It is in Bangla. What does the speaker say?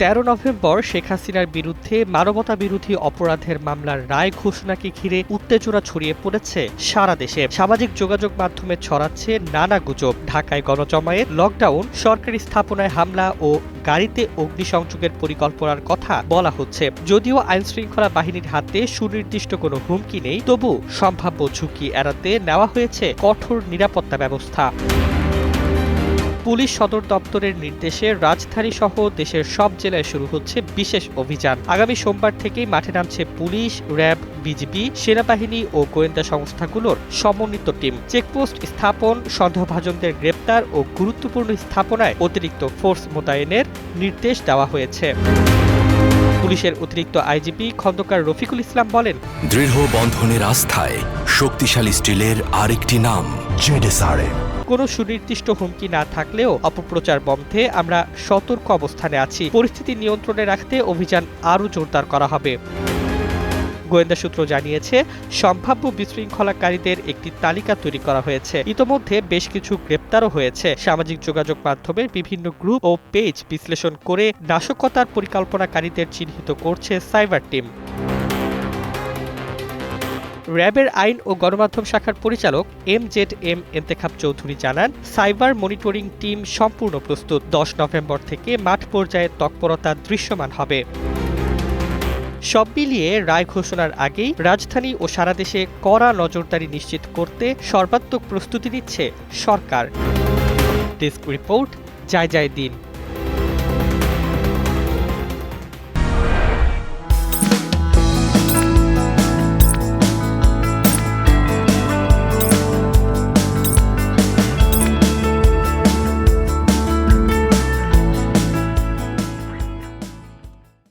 তেরো নভেম্বর শেখ হাসিনার বিরুদ্ধে মানবতা বিরোধী অপরাধের মামলার রায় ঘোষণাকে ঘিরে উত্তেজনা ছড়িয়ে পড়েছে সারা দেশে। সামাজিক যোগাযোগ মাধ্যমে ছড়াচ্ছে নানা গুজব। ঢাকায় গণজমায়েত, লকডাউন, সরকারি স্থাপনায় হামলা ও গাড়িতে অগ্নিসংযোগের পরিকল্পনার কথা বলা হচ্ছে। যদিও আইন শৃঙ্খলা বাহিনীর হাতে সুনির্দিষ্ট কোনো হুমকি নেই, তবু সম্ভাব্য ঝুঁকি এড়াতে নেওয়া হয়েছে কঠোর নিরাপত্তা ব্যবস্থা। পুলিশ সদর দপ্তরের নির্দেশে রাজধানী সহ দেশের সব জেলায় শুরু হচ্ছে বিশেষ অভিযান। আগামী সোমবার থেকেই মাঠে নামছে পুলিশ, র্যাব, বিজিবি, সেনাবাহিনী ও গোয়েন্দা সংস্থাগুলোর সমন্বিত টিম। চেকপোস্ট স্থাপন, সন্দেহভাজনদের গ্রেপ্তার ও গুরুত্বপূর্ণ স্থাপনায় অতিরিক্ত ফোর্স মোতায়েনের নির্দেশ দেওয়া হয়েছে। পুলিশের অতিরিক্ত আইজিপি খন্দকার রফিকুল ইসলাম বলেন, দৃঢ় বন্ধনের আস্থায় শক্তিশালী স্টিলের আরেকটি নাম, জেডেসআরএম। কোনো সুনির্দিষ্ট হুমকি না থাকলেও অপপ্রচার বন্ধে আমরা সতর্ক অবস্থানে আছি। পরিস্থিতি নিয়ন্ত্রণে রাখতে অভিযান আরও জোরদার করা হবে। গোয়েন্দা সূত্র জানিয়েছে, সম্ভাব্য বিশৃঙ্খলাকারীদের একটি তালিকা তৈরি করা হয়েছে। ইতোমধ্যে বেশ কিছু গ্রেপ্তারও হয়েছে। সামাজিক যোগাযোগ মাধ্যমের বিভিন্ন গ্রুপ ও পেজ বিশ্লেষণ করে নাশকতার পরিকল্পনাকারীদের চিহ্নিত করছে সাইবার টিম। র্যাবের আইন ও গণমাধ্যম শাখার পরিচালক M Z M Entekhab Chowdhury জানান, সাইবার মনিটরিং টিম সম্পূর্ণ প্রস্তুত। দশ নভেম্বর থেকে মাঠ পর্যায়ে তৎপরতা দৃশ্যমান হবে। সব মিলিয়ে রায় ঘোষণার আগেই রাজধানী ও সারা দেশে কড়া নজরদারি নিশ্চিত করতে সর্বাত্মক প্রস্তুতি নিচ্ছে সরকার। ডেস্ক রিপোর্ট যায় যায় দিন।